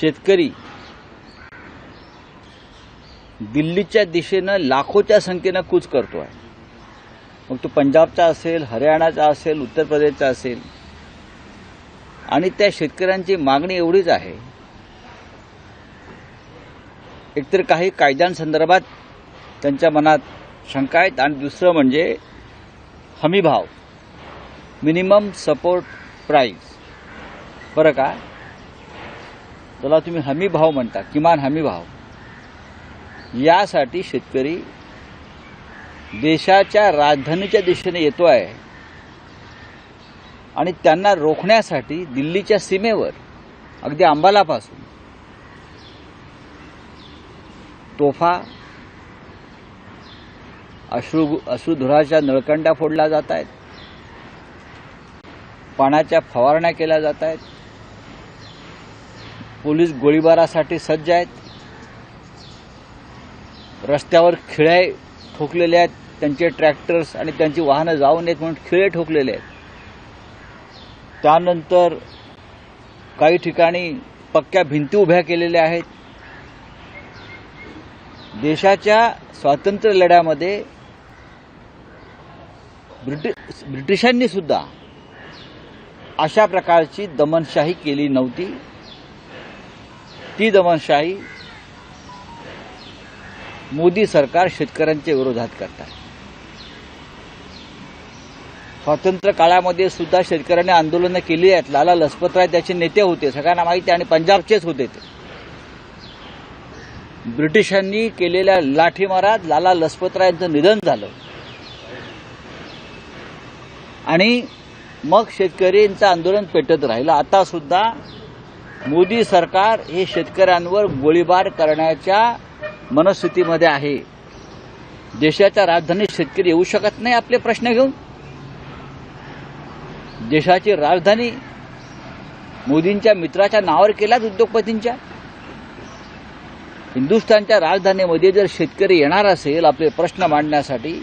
शेतकरी दिल्लीच्या दिशेनं लाखोच्या संख्येनं कूच करतो आहे मग तो पंजाबचा असेल हरियाणाचा असेल उत्तर प्रदेशचा असेल आणि त्या शेतकऱ्यांची मागणी एवढीच आहे. एकतर काही कायद्यांसंदर्भात त्यांच्या मनात शंका आहेत आणि दुसरं म्हणजे हमीभाव मिनिमम सपोर्ट प्राईस बरं का? त्याला तुम्ही हमी भाव म्हणता किमान हमी भाव. यासाठी शेतकरी देशाच्या राजधानीच्या दिशेने येतो आहे. आणि त्यांना रोखण्यासाठी दिल्लीच्या सीमेवर अगदी अंबालापासून तोफा अश्रू अश्रुधुराच्या नळकंड्या फोडल्या जात आहेत. पाण्याच्या फवारण्या केल्या जात आहेत. पोलीस गोळीबारासाठी सज्ज आहेत. रस्त्यावर खिळे ठोकलेले आहेत. त्यांचे ट्रॅक्टर्स आणि त्यांची वाहनं जाऊ नयेत म्हणून खिळे ठोकलेले आहेत. त्यानंतर काही ठिकाणी पक्क्या भिंती उभ्या केलेल्या आहेत. देशाच्या स्वातंत्र्य लढ्यामध्ये ब्रिटिश ब्रिटिशांनी सुद्धा अशा प्रकारची दमनशाही केली नव्हती. ती दमनशाही मोदी सरकार शेतकऱ्यांच्या विरोधात करतात. स्वातंत्र्य काळामध्ये सुद्धा शेतकऱ्यांनी आंदोलनं केली आहेत. लाला लजपतराय त्याचे नेते होते. सगळ्यांना माहिती आहे आणि पंजाबचेच होते ते. ब्रिटिशांनी केलेल्या लाठीमारात लाला लजपतरायांचं निधन झालं. आणि मग शेतकऱ्यांचं आंदोलन पेटत राहिलं. आता सुद्धा मोदी सरकार हे शेतकऱ्यांवर गोळीबार करण्याच्या मनस्थितीमध्ये आहे. देशाच्या राजधानीत शेतकरी येऊ शकत नाही आपले प्रश्न घेऊन. देशाची राजधानी मोदींच्या मित्राच्या नावावर केल्यात उद्योगपतींच्या. हिंदुस्थानच्या राजधानीमध्ये जर शेतकरी येणार असेल आपले प्रश्न मांडण्यासाठी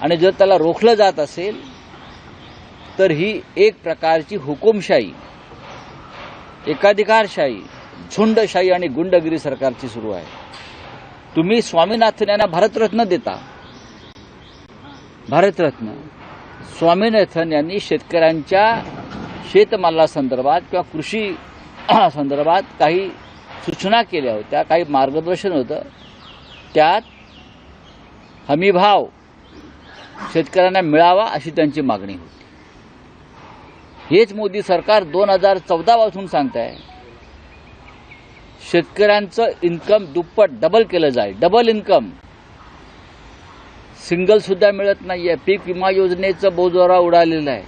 आणि जर त्याला रोखलं जात असेल तर ही एक प्रकारची हुकुमशाही एकाधिकारशाही झुंडशाही आणि गुंडगिरी सरकारची सुरू आहे. तुम्ही स्वामीनाथन यांना भारतरत्न देता. भारतरत्न स्वामीनाथन यांनी शेतकऱ्यांच्या शेतमालासंदर्भात किंवा कृषी संदर्भात काही सूचना केल्या होत्या काही मार्गदर्शन होतं. त्यात हमीभाव शेतकऱ्यांना मिळावा अशी त्यांची मागणी होती. हेच मोदी सरकार दोन हजार चौदा पासून सांगत आहे शेतकऱ्यांचं इन्कम दुप्पट डबल केलं जाईल. डबल इन्कम सिंगल सुद्धा मिळत आहे पीक विमा योजनेचं बोजोरा उडालेला आहे.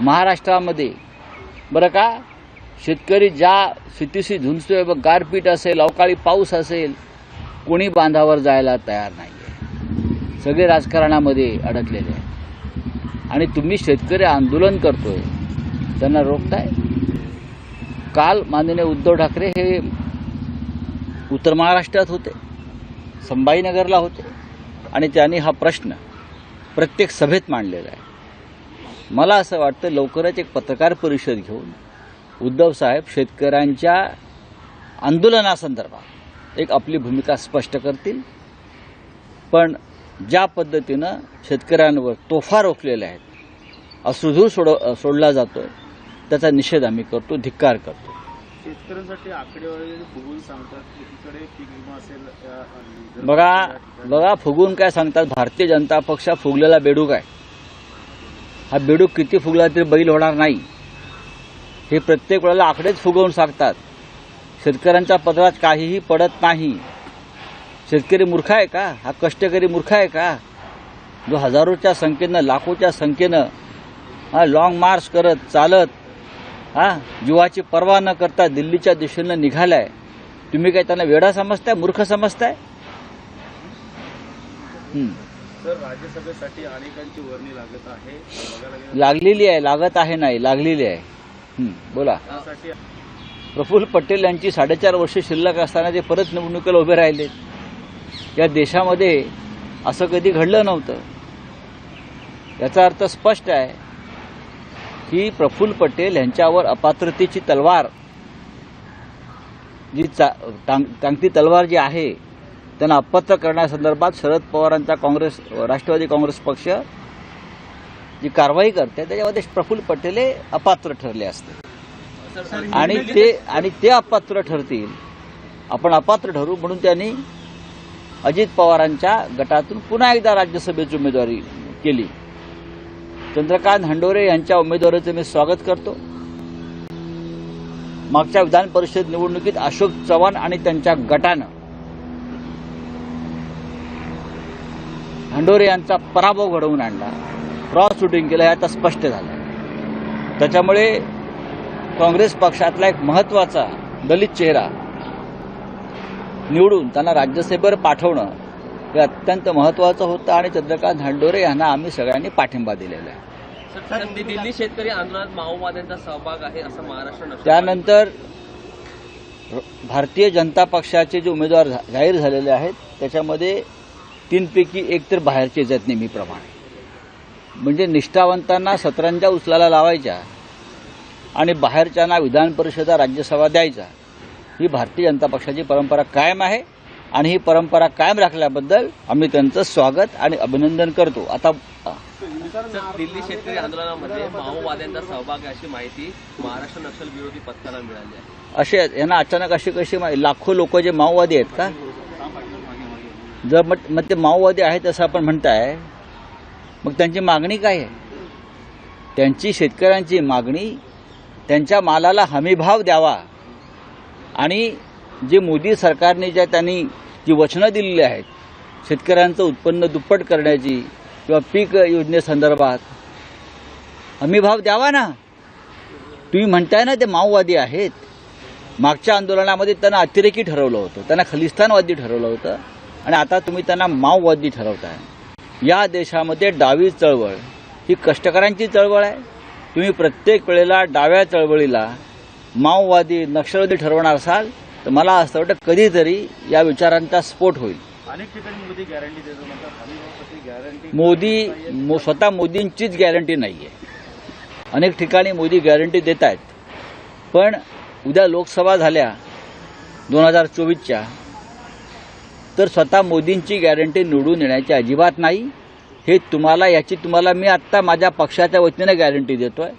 महाराष्ट्रामध्ये. बरं का? शेतकरी ज्या स्थितीशी झुंजतोय बघ गारपीट असेल अवकाळी पाऊस असेल कोणी बांधावर जायला तयार नाहीये. सगळे राजकारणामध्ये अडकलेले आहे आणि तुम्ही शेतकरी आंदोलन करतोय. त्यांना रोखताय काल माननीय उद्धव ठाकरे हे उत्तर महाराष्ट्रात होते संभाजीनगरला होते आणि त्यांनी हा प्रश्न प्रत्येक सभेत मांडलेला आहे. मला असं वाटतं लवकरच एक पत्रकार परिषद घेऊन उद्धव साहेब शेतकऱ्यांच्या आंदोलनासंदर्भात एक आपली भूमिका स्पष्ट करतील. पण ज्या पद्धतीनं शेतकऱ्यांवर तोफा रोखलेल्या आहेत असुधूर सोड सोडला जातोय त्याचा निषेध आम्ही करतो धिक्कार करतो. शेतकऱ्यांसाठी आकडेवारी फुगून सांगतात एकीकडे पीक विमा असेल या विदर्भात बघा बघा फुगून काय सांगतात भारतीय जनता पक्ष फुगलेला बेडूक आहे. हा बेडूक किती फुगला तरी बैल होणार नाही. हे प्रत्येक वेळेला आकडेच फुगवून सांगतात. शेतकऱ्यांच्या पदरात काहीही पडत नाही. शेतकरी मूर्ख आहे का? हा कष्टकरी मूर्ख आहे का? जो हजारोच्या संख्येनं लाखोच्या संख्येनं हा लॉंग मार्च करत चालत हा जीवाची पर्वा न करता दिल्लीच्या दिशेनं निघालाय. तुम्ही काय त्यांना वेडा समजताय मूर्ख समजताय? हं. राज्यसभेसाठी अनेकांची वर्णी लागत आहे. लागलेली आहे लागत आहे नाही लागलेली आहे. हं, बोला. प्रफुल्ल पटेल यांची साडेचार वर्ष शिल्लक असताना ते परत निवडणुकीला उभे राहिले. या देशामध्ये असं कधी घडलं नव्हतं. याचा अर्थ स्पष्ट आहे की प्रफुल्ल पटेल यांच्यावर अपात्रतेची तलवार जी चा टांग टांगती तलवार जी आहे त्यांना अपात्र करण्यासंदर्भात शरद पवारांचा काँग्रेस राष्ट्रवादी काँग्रेस पक्ष जी कारवाई करते त्याच्यामध्ये प्रफुल्ल पटेल हे अपात्र ठरले असते. आणि ते आणि ते अपात्र ठरतील. आपण अपात्र ठरू म्हणून त्यांनी अजित पवारांच्या गटातून पुन्हा एकदा राज्यसभेची उमेदवारी केली. चंद्रकांत हंडोरे यांच्या उमेदवारीचं मी स्वागत करतो. मागच्या विधान परिषद निवडणुकीत अशोक चव्हाण आणि त्यांच्या गटानं हंडोरे यांचा पराभव घडवून आणला. क्रॉस शूटिंग केलं हे आता स्पष्ट झालं. त्याच्यामुळे काँग्रेस पक्षातला एक महत्त्वाचा दलित चेहरा निवडून त्यांना राज्यसभेवर पाठवणं हे अत्यंत महत्वाचं होतं आणि चंद्रकांत हंडोरे यांना आम्ही सगळ्यांनी पाठिंबा दिलेला आहे. दिल्ली शेतकरी आंदोलनात माओवाद्यांचा सहभाग आहे असं महाराष्ट्र त्यानंतर भारतीय जनता पक्षाचे जे उमेदवार जाहीर झालेले आहेत त्याच्यामध्ये तीनपैकी एक तर बाहेरचे आहेत नेहमीप्रमाणे. म्हणजे निष्ठावंतांना सतरंजा उचलायला लावायच्या आणि बाहेरच्यांना विधान परिषदा राज्यसभा द्यायचा ही भारतीय जनता पक्षाची परंपरा कायम आहे. आणि ही परंपरा कायम राखल्याबद्दल आम्ही त्यांचं स्वागत आणि अभिनंदन करतो. आता दिल्ली शेतकरी आंदोलनामध्ये माओवाद्यांचा सहभाग आहे अशी माहिती महाराष्ट्र नक्षल विरोधी पथकाला मिळाली आहे. असे यांना अचानक अशी कशी? लाखो लोक जे माओवादी आहेत का? जर मग मग ते माओवादी आहेत असं आपण म्हणताय मग त्यांची मागणी काय आहे? त्यांची शेतकऱ्यांची मागणी त्यांच्या मालाला हमीभाव द्यावा आणि जे मोदी सरकारने ज्या त्यांनी जी वचनं दिलेली आहेत शेतकऱ्यांचं उत्पन्न दुप्पट करण्याची किंवा पीक योजनेसंदर्भात हमीभाव द्यावा ना? तुम्ही म्हणताय ना ते माओवादी आहेत. मागच्या आंदोलनामध्ये त्यांना अतिरेकी ठरवलं होतं. त्यांना खलिस्तानवादी ठरवलं होतं. आणि आता तुम्ही त्यांना माओवादी ठरवताय. या देशामध्ये डावी चळवळ ही कष्टकऱ्यांची चळवळ आहे. तुम्ही प्रत्येक वेळेला डाव्या चळवळीला माओवादी नक्षलवादी ठरवणार असाल तर मला असं वाटतं कधीतरी या विचारांचा स्फोट होईल. अनेक ठिकाणी मोदी गॅरंटी देतो गॅरंटी स्वतः मोदींचीच गॅरंटी नाही आहे अनेक ठिकाणी मोदी गॅरंटी देत आहेत पण उद्या लोकसभा झाल्या दोन हजार चोवीसच्या तर स्वतः मोदींची गॅरंटी निवडून येण्याची अजिबात नाही. हे तुम्हाला याची तुम्हाला मी आत्ता माझ्या पक्षाच्या वतीने गॅरंटी देतोय.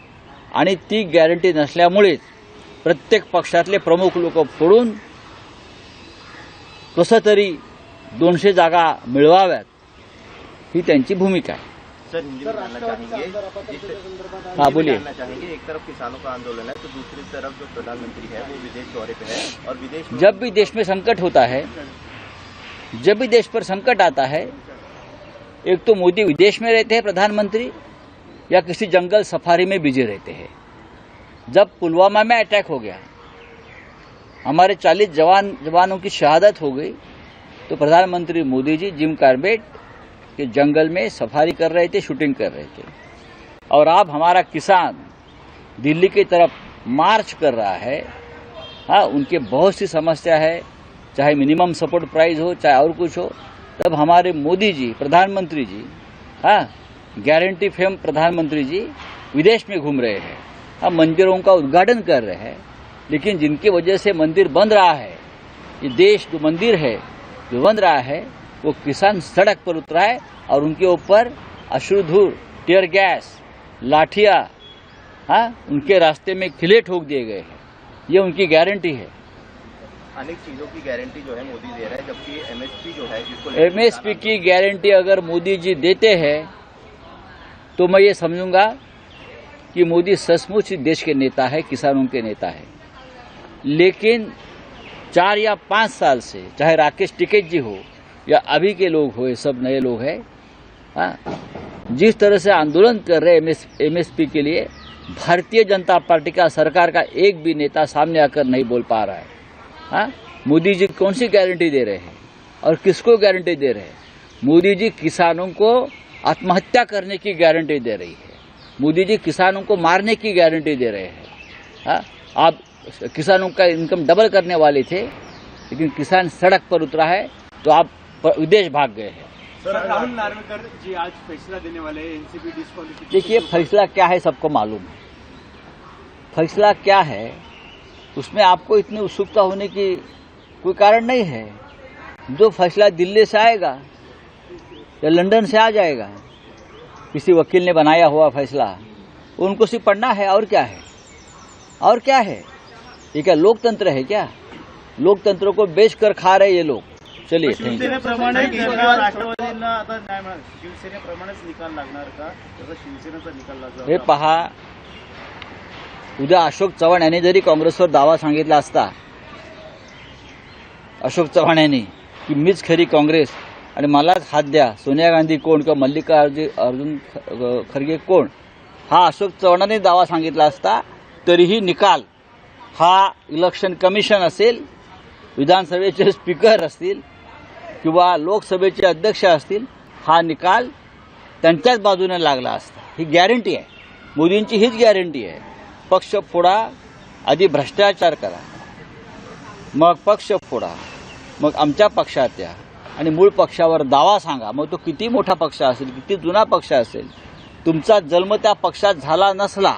आणि ती गॅरंटी नसल्यामुळेच प्रत्येक पक्षातले प्रमुख लोक फोडून कसं तरी दोनशे जागा मिळवाव्यात ही त्यांची भूमिका आहे. सर हाँ, बोलिए। एक तरफ़ किसानों का आंदोलन है तो दूसरी तरफ़ जो प्रधानमंत्री है वो विदेश दौरे पे है और विदेश जब भी देश में संकट होता है जब भी देश पर संकट आता है एक तो मोदी विदेश में रहते हैं प्रधानमंत्री या किसी जंगल सफारी में बिज़ी रहते हैं। जब पुलवामा में अटैक हो गया, हमारे 40 जवान, जवानों की शहादत हो गई तो प्रधानमंत्री मोदी जी जिम कार्बेट के जंगल में सफारी कर रहे थे, शूटिंग कर रहे थे। और अब हमारा किसान दिल्ली की तरफ़ मार्च कर रहा है। हाँ उनके बहुत सी समस्या है, चाहे मिनिमम सपोर्ट प्राइस हो, चाहे और कुछ हो। तब हमारे मोदी जी, प्रधानमंत्री जी हाँ गारंटी फेम प्रधानमंत्री जी विदेश में घूम रहे हैं। हाँ मंदिरों का उद्घाटन कर रहे हैं। लेकिन जिनकी वजह से मंदिर बंद रहा है ये देश जो मंदिर है जो बंद रहा है वो किसान सड़क पर उतरा है और उनके ऊपर अश्रुधूर टीयर गैस लाठियाँ हाँ उनके रास्ते में खिले ठोक दिए गए हैं। ये उनकी गारंटी है। अनेक चीज़ों की गारंटी जो है मोदी दे रहा है जबकि एमएसपी जो है जिसको एमएसपी की गारंटी अगर मोदी जी देते हैं तो मैं ये समझूँगा कि मोदी सचमुच देश के नेता है किसानों के नेता है। लेकिन चार या पाँच साल से चाहे राकेश टिकैत जी हो या अभी के लोग हो सब नए लोग हैं हाँ, जिस तरह से आंदोलन कर रहे एमएसपी के लिए भारतीय जनता पार्टी का सरकार का एक भी नेता सामने आकर नहीं बोल पा रहा है। हाँ मोदी जी कौन सी गारंटी दे रहे हैं और किसको गारंटी दे रहे हैं? मोदी जी किसानों को आत्महत्या करने की गारंटी दे रही है। मोदी जी किसानों को मारने की गारंटी दे रहे हैं। हाँ आप किसानों का इनकम डबल करने वाले थे लेकिन किसान सड़क पर उतरा है तो आप विदेश भाग गए हैं। राहुल नार्वेकर जी आज फैसला देने वाले हैं देखिए फैसला क्या है सबको मालूम है। फैसला क्या है उसमें आपको इतनी उत्सुकता होने की कोई कारण नहीं है। जो फैसला दिल्ली से आएगा या लंदन से आ जाएगा किसी वकील ने बनाया हुआ फैसला। उनको सिर्फ पढ़ना है और क्या है? और क्या है? ये क्या लोकतंत्र है क्या? लोकतंत्र को बेच कर खा रहे ये लोग। चलिए हे. पहा उद्या अशोक चव्हाण यांनी जरी काँग्रेसवर दावा सांगितला असता अशोक चव्हाण यांनी की मीच खरी काँग्रेस आणि मलाच हात द्या. सोनिया गांधी कोण किंवा मल्लिकार्जुन अर्जुन ख- खरगे कोण? हा अशोक चव्हाणांनी दावा सांगितला असता तरीही निकाल हा इलेक्शन कमिशन असेल विधानसभेचे स्पीकर असतील किंवा लोकसभेचे अध्यक्ष असतील हा निकाल त्यांच्याच बाजूने लागला असता. ही गॅरंटी आहे. मोदींची हीच गॅरंटी आहे. पक्ष फोडा आधी भ्रष्टाचार करा. मग पक्ष फोडा. मग आमच्या पक्षात या. आणि मूळ पक्षावर दावा सांगा. मग तो किती मोठा पक्ष असेल किती जुना पक्ष असेल तुमचा जन्म त्या पक्षात झाला नसला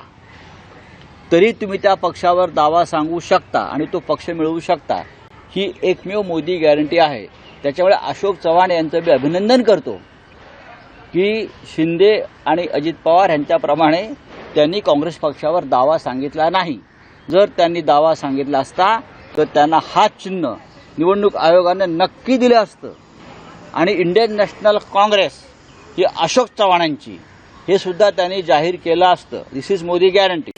तरी तुम्ही त्या पक्षावर दावा सांगू शकता आणि तो पक्ष मिळवू शकता. ही एकमेव मोदी गॅरंटी आहे. त्याच्यामुळे अशोक चव्हाण यांचं मी अभिनंदन करतो की शिंदे आणि अजित पवार यांच्याप्रमाणे त्यांनी काँग्रेस पक्षावर दावा सांगितला नाही. जर त्यांनी दावा सांगितला असता तर त्यांना हात चिन्ह निवडणूक आयोगानं नक्की दिलं असतं. आणि इंडियन नॅशनल काँग्रेस ही अशोक चव्हाणांची हे सुद्धा त्यांनी जाहीर केलं असतं. दिस इज मोदी गॅरंटी